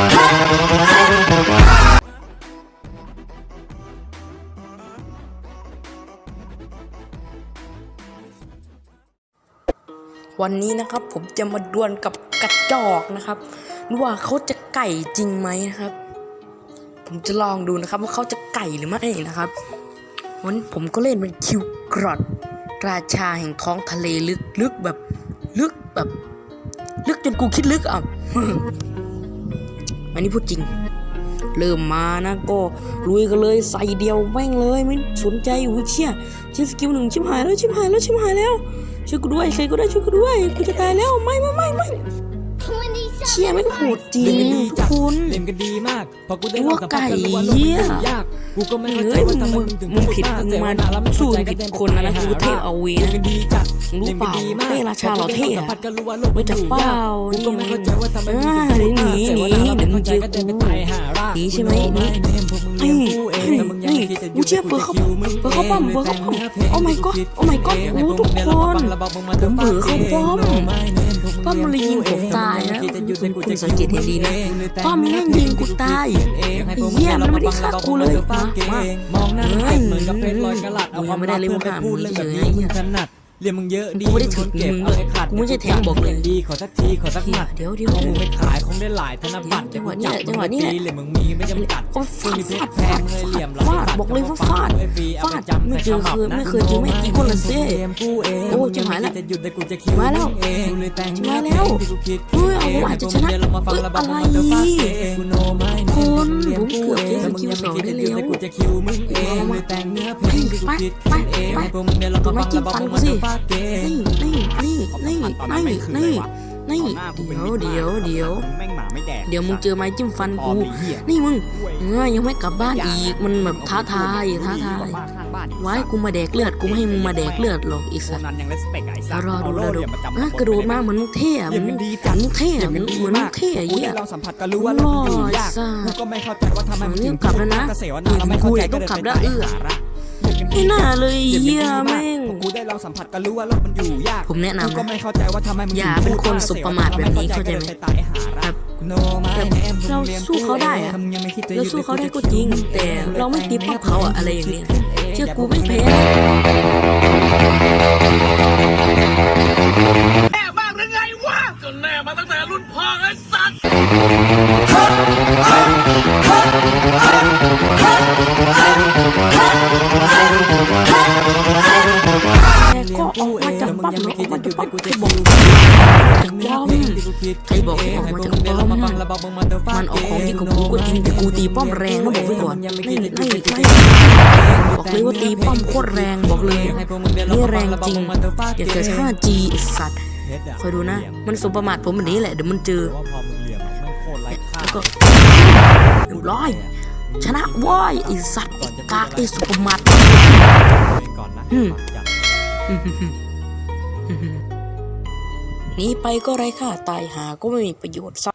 วันนี้นะครับผมจะมาดวลกับกระจอกนะครับว่าเขาจะไก่จริงไหมนะครับ ผมจะลองดูนะครับว่าเขาจะไก่หรือไม่นะครับวันผมก็เล่นเป็นคิวกรอดราชาแห่งท้องทะเลลึกลึกแบบ ลึกแบบ ลึกจนกูคิดลึกอะ นนี้พูดจริง เริ่มมานะก็ลุยกันเลยใส่เดียวแม่งเลยไม่สนใจอุ้ยเชี่ยเชี่ยสกิลหนึ่งชิบหายแล้วชิบหายแล้วชิบหายแล้วช่วยกูด้วยใครก็ได้ช่วยกูด้วยกูจะตายแล้วไม่ไม่ไม่ไม่ ชี่ยไม่งโหดจริงทุกคนเล่นกันดีมากพอกูได้ตัวไก่รู้ว่าโลกเหี้ยมันอยู่ยากกูก็ไม่เข้าใจเฮ้ยว่าทำไมมึงมึงถึงมึงผิดพูมึงมาเสียเวลแล้วสู้เข้าใจผิดกัคนนะนะกูเท่เอาเวนะเล่นกันดีจัดรู้เปล่าล่นกันดีมกเท่ราชาเหรอเท่อะสัมผัสก็รู้ว่าโลกรู้มันจักอยู่เปล่ายากกูก็ไม่เข้าใจว่าทำไมมึงอ่าถึงหนีพูดหนีเสียเวลาแล้วเดี๋ยวมึไม่งเข้าเจอกูใจก็เดินไปตายหาราหนีใช่ไหมหนี กูเองแต่มึงยังคิดจะอยู่กูเชื่อเปิดเข้าเปิดเข้าป้อมเปิดเข้าป้อม Oh my god Oh my god โอ้ทุกคนผมเปิดเข้าป้อมป้อมมันเลยยิงผมตายนะคุณคุณสังเกตให้ดีนะป้อมแม่งยิงกูตายไอ้เหี้ยมันไม่ได้ฆ่ากูเลยมามามองหน้ามันเหมือนกับเพชรลอยกระหลัดเอากูคยัวางมไม่ได้รักเล่นเพื่อนมุกไปห้ามพูดเรื่องแบบเฉยนี้ๆไอ้ เหี้ยถนัดเรียนมึงเยอะดีกูไม่ได้ถึงเก็บมึงเอาไอ้ขาดกูไม่ใช่แทงบอกเลยดีขอสักทีขอสักหมัดเดี๋ยวเดี๋ยวของมึงไปขายคงได้หลายธนบัตรจังหวะนี้แหละจังหวะนี้แหละเหรียญมึงมีไม่จำกัดก็ฟาดมีเพชฟารดแพฟางดเลยเหลี่ยมฟาดบอกเลยว่าฟาดฟาดไม่เจอเคยไม่เคยเจอไม่กี่คนละเซ่โอ้จะหายละจะหยุดแต่กูจะคิวมาแล้วเองกูเลยแต่งมาแล้วเฮ้ยเอาว่ะจะชนะเรามาฟังระบำอะไร มันจะฟาดเองกูโนไม่คุณผมเกือบจะคิวสองได้แล้วกูจะคิวมึงเองเลยแต่งเนื้อเพลงที่กูคิดไปเองไปให้พวกมึงเนี่ยเรามาฟังระบำมันจะฟาดเองนี่นี่นี่นี่นี่นี่นี่เดี๋ยวเดี๋ยวเดี๋ยวแม่งหมาไม่แดกเดี๋ยวมึงเจอไม้จิ้มฟันปลอกูมไอ้เหี้ยนี่มึงเออยังไม่กลับบ้านอีกมันแบบท้าทายท้าทาย บ้ข้างบ้านอีกไว้กูมาแดกเลือดกูไม่ให้มึงมาแดกเลือดหรอกอีโคสัตว์นันยังเลสเปกไอ้สัตว์รอดูรอดูเาโล่เหลี่ยมประจำอะกระโดดมาเหมือนมึงเท่อะเหเหมืลี่อยนมมึกังนดีเหมือนมึงเท่อะเหมือนเหมือนมึงเท่อะกูเหี้ยได้ลองสัมผัสก็รู้ว่าเราอยู่ยากหล่อจ้ะกูก็ไม่เข้าใจว่าทำไมมันเรื่ถึองงกลับแล้วนะเกษวนาเราไม่เข้าใจก็ต้องกลับแล้วเดินไปเอื้อหาระไม่น่าเลยเหี้ยแม่งกูได้ลองสัมผัสก็รู้ว่าโลกมันอยู่ยาก ผมแนะนำนะกูก็ไม่เข้าใจว่าทำไมมันอย่าเป็นคนสุประมาทแบบนี้เข้าใจไหมไปตายหาระ No my name เราสู้เขาได้อะมึงยังไม่คิดจะเราสู้เขาได้ก็จริง แต่เราไม่ตีป้อมเขาอะอะไรอย่างเงี้ยเชื่อกูไม่แพ้แม่บ้างหรือไงวะก็แน่มาตั้งแต่รุ่นพ่อไอ้สัตว์แต่ก็ออกมาจากป้อมแล้วออกมาจากป้อมใครบ อกป้อมใครบอกให้ออกมาจากป้อมมันออกของที่ของกูก็จริงแต่กูตีป้อมแรงนะบอกไว้ก่อนไม่ไม่ไม่บอกเลยว่าตีป้อมโคตรแรงบอกเลยนี่แรงจริงอย่าเกิด 5G ไอ้สัตว์คอยดูนะ มันสมประมาทผมแบบนี้แหละเดี๋ยวมันเจอแล้วก็เรียบร้อยชนะว้ายไอ้สัตว์ไอ้กากไอ้สุปมาตก่อนนะอืม นีไปก็ไร้ค่าตายหาก็ไม่มีประโยชน์สัก